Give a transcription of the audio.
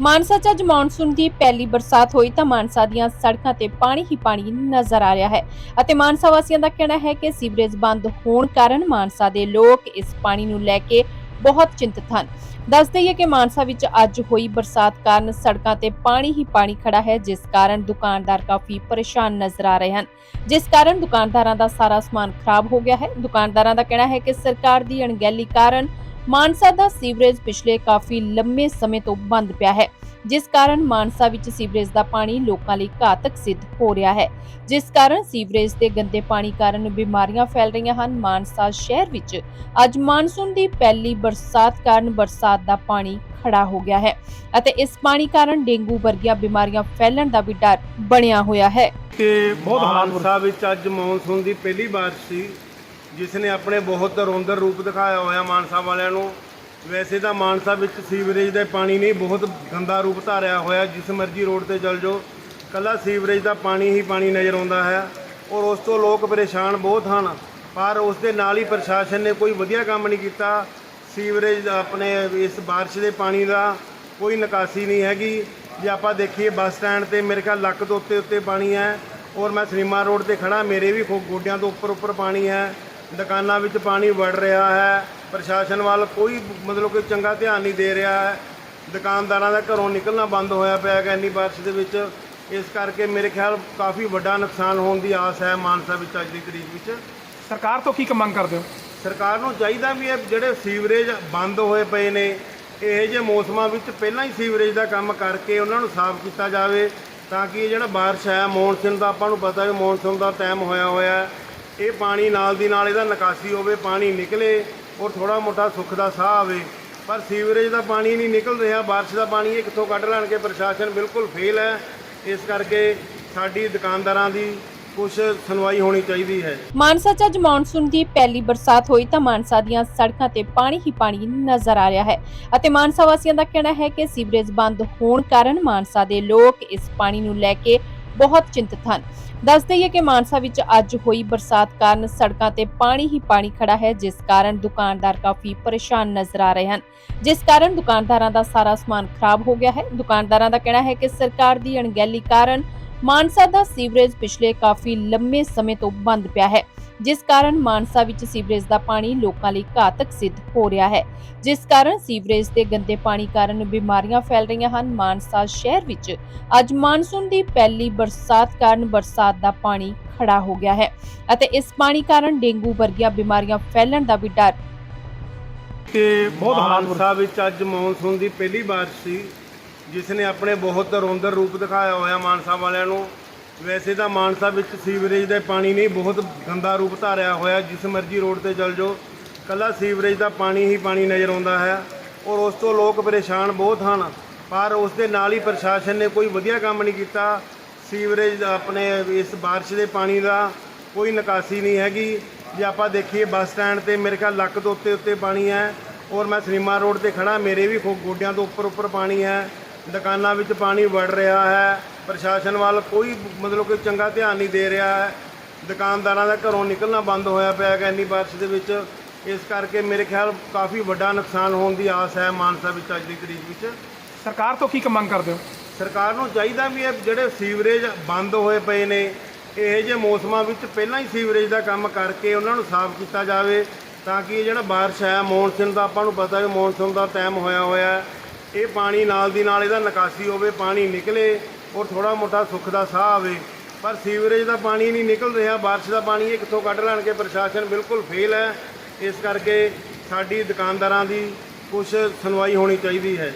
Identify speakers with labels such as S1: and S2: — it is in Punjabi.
S1: ਮਾਨਸਾ 'ਚ ਅੱਜ ਮੌਨਸੂਨ ਦੀ ਪਹਿਲੀ ਬਰਸਾਤ ਹੋਈ ਤਾਂ ਮਾਨਸਾ ਦੀਆਂ ਸੜਕਾਂ ਤੇ ਪਾਣੀ ਹੀ ਪਾਣੀ ਨਜ਼ਰ ਆ ਰਿਹਾ ਹੈ। ਅਤੇ ਮਾਨਸਾ ਵਾਸੀਆਂ ਦਾ ਕਹਿਣਾ ਹੈ ਕਿ ਸੀਵਰੇਜ ਬੰਦ ਹੋਣ ਕਾਰਨ ਮਾਨਸਾ ਦੇ ਲੋਕ ਇਸ ਪਾਣੀ ਨੂੰ ਲੈ ਕੇ ਬਹੁਤ ਚਿੰਤਤ ਹਨ। ਦੱਸ ਦਈਏ ਕਿ ਮਾਨਸਾ ਵਿੱਚ ਅੱਜ ਹੋਈ ਬਰਸਾਤ ਕਾਰਨ ਸੜਕਾਂ ਤੇ ਪਾਣੀ ਹੀ ਪਾਣੀ ਖੜਾ ਹੈ, ਜਿਸ ਕਾਰਨ ਦੁਕਾਨਦਾਰ ਕਾਫੀ ਪਰੇਸ਼ਾਨ ਨਜ਼ਰ ਆ ਰਹੇ ਹਨ। ਜਿਸ ਕਾਰਨ ਦੁਕਾਨਦਾਰਾਂ ਦਾ ਸਾਰਾ ਸਮਾਨ ਖਰਾਬ ਹੋ ਗਿਆ ਹੈ। ਦੁਕਾਨਦਾਰਾਂ ਦਾ ਕਹਿਣਾ ਹੈ ਕਿ ਸਰਕਾਰ ਦੀ ਅਣਗਹਿਲੀ ਕਾਰਨ ਮਾਨਸਾ ਦਾ ਸੀਵਰੇਜ ਪਿਛਲੇ ਕਾਫੀ ਲੰਮੇ ਸਮੇਂ ਤੋਂ ਬੰਦ ਪਿਆ ਹੈ, ਜਿਸ ਕਾਰਨ ਮਾਨਸਾ ਵਿੱਚ ਸੀਵਰੇਜ ਦਾ ਪਾਣੀ ਲੋਕਾਂ ਲਈ ਘਾਤਕ ਸਿੱਧ ਹੋ ਰਿਹਾ ਹੈ। ਜਿਸ ਕਾਰਨ ਸੀਵਰੇਜ ਦੇ ਗੰਦੇ ਪਾਣੀ ਕਾਰਨ ਬਿਮਾਰੀਆਂ ਫੈਲ ਰਹੀਆਂ ਹਨ। ਮਾਨਸਾ ਸ਼ਹਿਰ ਵਿੱਚ ਅੱਜ ਮਾਨਸੂਨ ਦੀ ਪਹਿਲੀ ਬਰਸਾਤ ਕਾਰਨ ਬਰਸਾਤ ਦਾ ਪਾਣੀ ਖੜਾ ਹੋ ਗਿਆ ਹੈ ਅਤੇ ਇਸ ਪਾਣੀ ਕਾਰਨ ਡੇਂਗੂ ਵਰਗੀਆਂ ਬਿਮਾਰੀਆਂ ਫੈਲਣ ਦਾ ਵੀ ਡਰ ਬਣਿਆ ਹੋਇਆ ਹੈ।
S2: ਕਿ
S3: ਬਹੁਤ ਹਾਲਾਤ
S2: ਮਾਨਸਾ ਵਿੱਚ ਅੱਜ ਮੌਨਸੂਨ ਦੀ ਪਹਿਲੀ ਬਾਰਿਸ਼ ਸੀ। ਜਿਸ ਨੇ ਆਪਣੇ ਬਹੁਤ ਰੌੰਦਰ ਰੂਪ ਦਿਖਾਇਆ ਹੋਇਆ ਮਾਨਸਾ ਵਾਲਿਆਂ ਨੂੰ, ਵੈਸੇ ਤਾਂ ਮਾਨਸਾ ਵਿੱਚ ਸੀਵਰੇਜ ਦੇ ਪਾਣੀ ਨੇ ਬਹੁਤ ਗੰਦਾ ਰੂਪ ਧਾਰਿਆ ਹੋਇਆ, ਜਿਸ ਮਰਜ਼ੀ ਰੋਡ ਤੇ ਚੱਲ ਜਾਓ ਕੱਲਾ ਸੀਵਰੇਜ ਦਾ ਪਾਣੀ ਹੀ ਪਾਣੀ ਨਜ਼ਰ ਆਉਂਦਾ ਹੈ ਔਰ ਉਸ ਤੋਂ ਲੋਕ ਪਰੇਸ਼ਾਨ ਬਹੁਤ ਹਨ, ਪਰ ਉਸ ਦੇ ਨਾਲ ਹੀ ਪ੍ਰਸ਼ਾਸਨ ਨੇ ਕੋਈ ਵਧੀਆ ਕੰਮ ਨਹੀਂ ਕੀਤਾ, ਸੀਵਰੇਜ ਆਪਣੇ ਇਸ ਬਾਰਿਸ਼ ਦੇ ਪਾਣੀ ਦਾ ਕੋਈ ਨਿਕਾਸੀ ਨਹੀਂ ਹੈਗੀ, ਜੇ ਆਪਾਂ ਦੇਖੀਏ ਬੱਸ ਸਟੈਂਡ ਤੇ ਮੇਰੇ ਖਿਆਲ ਲੱਕ ਤੋਂ ਉੱਤੇ ਉੱਤੇ ਪਾਣੀ ਹੈ ਔਰ ਮੈਂ ਸਿਨੇਮਾ ਰੋਡ ਤੇ ਖੜਾ ਮੇਰੇ ਵੀ ਖੋ- ਗੋਡਿਆਂ ਤੋਂ ਉੱਪਰ ਉੱਪਰ ਪਾਣੀ ਹੈ ਦੁਕਾਨਾਂ ਵਿੱਚ ਪਾਣੀ ਵੜ ਰਿਹਾ ਹੈ। ਪ੍ਰਸ਼ਾਸਨ ਵੱਲ ਕੋਈ ਮਤਲਬ ਕਿ ਚੰਗਾ ਧਿਆਨ ਨਹੀਂ ਦੇ ਰਿਹਾ ਹੈ। ਦੁਕਾਨਦਾਰਾਂ ਦਾ ਘਰੋਂ ਨਿਕਲਣਾ ਬੰਦ ਹੋਇਆ ਪਿਆ ਹੈ ਇੰਨੀ ਬਾਰਿਸ਼ ਦੇ ਵਿੱਚ। ਇਸ ਕਰਕੇ ਮੇਰੇ ਖਿਆਲ ਕਾਫੀ ਵੱਡਾ ਨੁਕਸਾਨ ਹੋਣ ਦੀ ਆਸ ਹੈ ਮਾਨਸਾ ਵਿੱਚ ਅੱਜ ਦੀ ਤਰੀਕ ਵਿੱਚ।
S3: ਸਰਕਾਰ ਤੋਂ ਕੀ ਮੰਗ ਕਰਦੇ ਹੋ?
S2: ਸਰਕਾਰ ਨੂੰ ਚਾਹੀਦਾ ਵੀ ਇਹ ਜਿਹੜੇ ਸੀਵਰੇਜ ਬੰਦ ਹੋਏ ਪਏ ਨੇ ਇਹ ਜਿਹੇ ਮੌਸਮਾਂ ਵਿੱਚ ਪਹਿਲਾਂ ਹੀ ਸੀਵਰੇਜ ਦਾ ਕੰਮ ਕਰਕੇ ਉਹਨਾਂ ਨੂੰ ਸਾਫ਼ ਕੀਤਾ ਜਾਵੇ ਤਾਂ ਕਿ ਇਹ ਜਿਹੜਾ ਬਾਰਿਸ਼ ਹੈ ਮੌਨਸੂਨ ਦਾ ਆਪਾਂ ਨੂੰ ਪਤਾ ਹੈ ਮੌਨਸੂਨ ਦਾ ਟਾਈਮ ਹੋਇਆ ਹੋਇਆ ਹੈ। ਇਹ ਪਾਣੀ ਨਾਲ ਦੀ ਨਾਲ ਇਹਦਾ ਨਿਕਾਸੀ ਹੋਵੇ, ਪਾਣੀ ਨਿਕਲੇ ਔਰ ਥੋੜਾ ਮੋਟਾ ਸੁੱਖ ਦਾ ਸਾਹ ਆਵੇ। ਪਰ ਸੀਵਰੇਜ ਦਾ ਪਾਣੀ ਨਹੀਂ ਨਿਕਲ ਰਿਹਾ, ਬਾਰਿਸ਼ ਦਾ ਪਾਣੀ ਇਹ ਕਿੱਥੋਂ ਕੱਢ ਲੈਣਗੇ? ਪ੍ਰਸ਼ਾਸਨ ਬਿਲਕੁਲ ਫੇਲ ਹੈ। ਇਸ ਕਰਕੇ ਸਾਡੀ ਦੁਕਾਨਦਾਰਾਂ ਦੀ ਕੁਝ ਸੁਣਵਾਈ ਹੋਣੀ ਚਾਹੀਦੀ ਹੈ।
S1: ਮਾਨਸਾ 'ਚ ਅੱਜ ਮੌਨਸੂਨ ਦੀ ਪਹਿਲੀ ਬਰਸਾਤ ਹੋਈ ਤਾਂ ਮਾਨਸਾ ਦੀਆਂ ਸੜਕਾਂ ਤੇ ਪਾਣੀ ਹੀ ਪਾਣੀ ਨਜ਼ਰ ਆ ਰਿਹਾ ਹੈ। ਅਤੇ ਮਾਨਸਾ ਵਾਸੀਆਂ ਦਾ ਕਹਿਣਾ ਹੈ ਕਿ ਸੀਵਰੇਜ ਬੰਦ ਹੋਣ ਕਾਰਨ ਮਾਨਸਾ ਦੇ ਲੋਕ ਇਸ ਪਾਣੀ ਨੂੰ ਲੈ ਕੇ ਬਹੁਤ ਚਿੰਤਤ ਹਨ। ਦੱਸ ਦਈਏ ਕਿ ਮਾਨਸਾ ਵਿੱਚ ਅੱਜ ਹੋਈ ਬਰਸਾਤ ਕਾਰਨ ਸੜਕਾਂ ਤੇ ਪਾਣੀ ਹੀ ਪਾਣੀ ਖੜਾ ਹੈ, ਜਿਸ ਕਾਰਨ ਦੁਕਾਨਦਾਰ ਕਾਫੀ ਪਰੇਸ਼ਾਨ ਨਜ਼ਰ ਆ ਰਹੇ ਹਨ। ਜਿਸ ਕਾਰਨ ਦੁਕਾਨਦਾਰਾਂ ਦਾ ਸਾਰਾ ਸਮਾਨ ਖਰਾਬ ਹੋ ਗਿਆ ਹੈ। ਦੁਕਾਨਦਾਰਾਂ ਦਾ ਕਹਿਣਾ ਹੈ ਕਿ ਸਰਕਾਰ ਦੀ ਅਣਗਹਿਲੀ ਕਾਰਨ ਮਾਨਸਾ ਦਾ ਸੀਵਰੇਜ ਪਿਛਲੇ ਕਾਫੀ ਲੰਮੇ ਸਮੇਂ ਤੋਂ ਬੰਦ ਪਿਆ ਹੈ। ਜਿਸ ਕਾਰਨ ਮਾਨਸਾ ਵਿੱਚ ਸੀਵਰੇਜ ਦਾ ਪਾਣੀ ਲੋਕਾਂ ਲਈ ਘਾਤਕ ਸਿੱਧ ਹੋ ਰਿਹਾ ਹੈ। ਜਿਸ ਕਾਰਨ ਸੀਵਰੇਜ ਦੇ ਗੰਦੇ ਪਾਣੀ ਕਾਰਨ ਬਿਮਾਰੀਆਂ ਫੈਲ ਰਹੀਆਂ ਹਨ। ਮਾਨਸਾ ਸ਼ਹਿਰ ਵਿੱਚ ਅੱਜ ਮਾਨਸੂਨ ਦੀ ਪਹਿਲੀ ਬਰਸਾਤ ਕਾਰਨ ਬਰਸਾਤ ਦਾ ਪਾਣੀ ਖੜਾ ਹੋ ਗਿਆ ਹੈ ਅਤੇ ਇਸ ਪਾਣੀ ਕਾਰਨ ਡੇਂਗੂ ਵਰਗੀਆਂ ਬਿਮਾਰੀਆਂ ਫੈਲਣ ਦਾ ਵੀ ਡਰ।
S2: ਕਿ
S3: ਬਹੁਤ
S2: ਮਾਨਸਾ ਵਿੱਚ ਅੱਜ ਮੌਨਸੂਨ ਦੀ ਪਹਿਲੀ ਬਾਰਿਸ਼ ਸੀ ਜਿਸ ਨੇ ਆਪਣੇ ਬਹੁਤ ਰੌੰਦਰ ਰੂਪ ਦਿਖਾਇਆ ਹੋਇਆ ਮਾਨਸਾ ਵਾਲਿਆਂ ਨੂੰ। ਵੈਸੇ ਤਾਂ ਮਾਨਸਾ ਵਿੱਚ ਸੀਵਰੇਜ ਦੇ ਪਾਣੀ ਨੇ ਬਹੁਤ ਗੰਦਾ ਰੂਪ ਧਾਰਿਆ ਹੋਇਆ, ਜਿਸ ਮਰਜ਼ੀ ਰੋਡ ਤੇ ਚੱਲ ਜਾਓ। ਕੱਲਾ ਸੀਵਰੇਜ ਦਾ ਪਾਣੀ ਹੀ ਪਾਣੀ ਨਜ਼ਰ ਆਉਂਦਾ ਹੈ ਔਰ ਉਸ ਤੋਂ ਲੋਕ ਪਰੇਸ਼ਾਨ ਬਹੁਤ ਹਨ। ਪਰ ਉਸ ਦੇ ਨਾਲ ਹੀ ਪ੍ਰਸ਼ਾਸਨ ਨੇ ਕੋਈ ਵਧੀਆ ਕੰਮ ਨਹੀਂ ਕੀਤਾ। ਸੀਵਰੇਜ ਆਪਣੇ ਇਸ ਬਾਰਿਸ਼ ਦੇ ਪਾਣੀ ਦਾ ਕੋਈ ਨਿਕਾਸੀ ਨਹੀਂ ਹੈਗੀ। ਜੇ ਆਪਾਂ ਦੇਖੀਏ ਬੱਸ ਸਟੈਂਡ ਤੇ ਮੇਰੇ ਖਿਆਲ ਲੱਕ ਤੋਂ ਉੱਤੇ ਉੱਤੇ ਪਾਣੀ ਹੈ ਔਰ ਮੈਂ ਸਨੀਮਾ ਰੋਡ ਤੇ ਖੜਾ ਮੇਰੇ ਵੀ ਖੋ- ਗੋਡਿਆਂ ਤੋਂ ਉੱਪਰ ਉੱਪਰ ਪਾਣੀ ਹੈ। ਦੁਕਾਨਾਂ ਵਿੱਚ ਪਾਣੀ ਵੜ ਰਿਹਾ ਹੈ। ਪ੍ਰਸ਼ਾਸਨ ਵੱਲ ਕੋਈ ਮਤਲਬ ਕਿ ਚੰਗਾ ਧਿਆਨ ਨਹੀਂ ਦੇ ਰਿਹਾ ਹੈ। ਦੁਕਾਨਦਾਰਾਂ ਦਾ ਘਰੋਂ ਨਿਕਲਣਾ ਬੰਦ ਹੋਇਆ ਪਿਆ ਹੈ ਇੰਨੀ ਬਾਰਿਸ਼ ਦੇ ਵਿੱਚ। ਇਸ ਕਰਕੇ ਮੇਰੇ ਖਿਆਲ ਕਾਫੀ ਵੱਡਾ ਨੁਕਸਾਨ ਹੋਣ ਦੀ ਆਸ ਹੈ ਮਾਨਸਾ ਵਿੱਚ ਅੱਜ ਦੀ ਤਰੀਕ ਵਿੱਚ।
S3: ਸਰਕਾਰ ਤੋਂ ਕੀ ਮੰਗ ਕਰਦੇ ਹੋ?
S2: ਸਰਕਾਰ ਨੂੰ ਚਾਹੀਦਾ ਵੀ ਇਹ ਜਿਹੜੇ ਸੀਵਰੇਜ ਬੰਦ ਹੋਏ ਪਏ ਨੇ ਇਹ ਜਿਹੇ ਮੌਸਮਾਂ ਵਿੱਚ ਪਹਿਲਾਂ ਹੀ ਸੀਵਰੇਜ ਦਾ ਕੰਮ ਕਰਕੇ ਉਹਨਾਂ ਨੂੰ ਸਾਫ਼ ਕੀਤਾ ਜਾਵੇ ਤਾਂ ਕਿ ਇਹ ਜਿਹੜਾ ਬਾਰਿਸ਼ ਹੈ ਮੌਨਸੂਨ ਦਾ ਆਪਾਂ ਨੂੰ ਪਤਾ ਹੈ ਮੌਨਸੂਨ ਦਾ ਟਾਈਮ ਹੋਇਆ ਹੋਇਆ ਹੈ। ਇਹ ਪਾਣੀ ਨਾਲ ਦੀ ਨਾਲ ਇਹਦਾ ਨਿਕਾਸੀ ਹੋਵੇ, ਪਾਣੀ ਨਿਕਲੇ ਔਰ ਥੋੜਾ ਮੋਟਾ ਸੁੱਖ ਦਾ ਸਾਹ ਆਵੇ। ਪਰ ਸੀਵਰੇਜ ਦਾ ਪਾਣੀ ਨਹੀਂ ਨਿਕਲ ਰਿਹਾ, ਬਾਰਿਸ਼ ਦਾ ਪਾਣੀ ਇਹ ਕਿੱਥੋਂ ਕੱਢ ਲੈਣਗੇ? ਪ੍ਰਸ਼ਾਸਨ ਬਿਲਕੁਲ ਫੇਲ ਹੈ। ਇਸ ਕਰਕੇ ਸਾਡੀ ਦੁਕਾਨਦਾਰਾਂ ਦੀ ਕੁਝ ਸੁਣਵਾਈ ਹੋਣੀ ਚਾਹੀਦੀ ਹੈ।